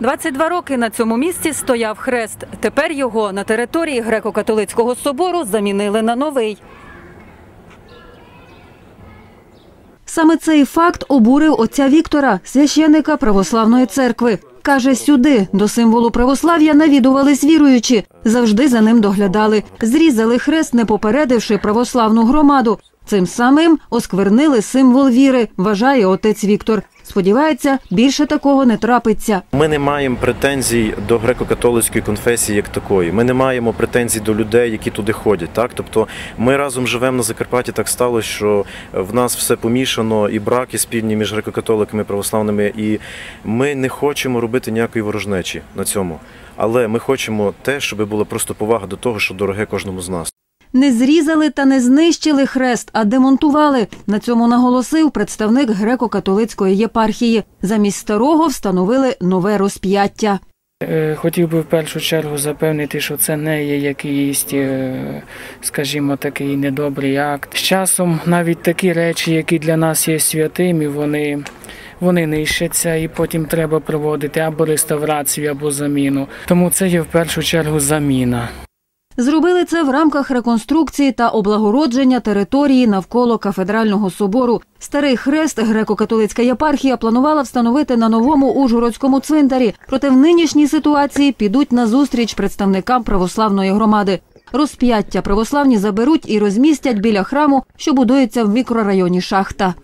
22 роки на цьому місці стояв хрест. Тепер його на території греко-католицького собору замінили на новий. Саме цей факт обурив отця Віктора, священника православної церкви. Каже, сюди до символу православ'я навідувались віруючі, завжди за ним доглядали. Зрізали хрест, не попередивши православну громаду. Цим самим осквернили символ віри, вважає отець Віктор. Сподівається, більше такого не трапиться. Ми не маємо претензій до греко-католицької конфесії як такої. Ми не маємо претензій до людей, які туди ходять. Так, тобто ми разом живемо на Закарпатті. Так сталося, що в нас все помішано, і браки спільні між греко-католиками православними. І ми не хочемо робити ніякої ворожнечі на цьому. Але ми хочемо те, щоб була просто повага до того, що дороге кожному з нас. Не зрізали та не знищили хрест, а демонтували. На цьому наголосив представник греко-католицької єпархії. Замість старого встановили нове розп'яття. Е, Хотів би в першу чергу запевнити, що це не є якийсь, е, скажімо, такий недобрий акт. З часом навіть такі речі, які для нас є святими, вони. Вони нищаться і потім треба проводити або реставрацію, або заміну. Тому це є в першу чергу заміна. Зробили це в рамках реконструкції та облагородження території навколо кафедрального собору. Старий хрест греко-католицька єпархія планувала встановити на новому Ужгородському цвинтарі. Проте в нинішній ситуації підуть на зустріч представникам православної громади. Розп'яття православні заберуть і розмістять біля храму, що будується в мікрорайоні Шахта.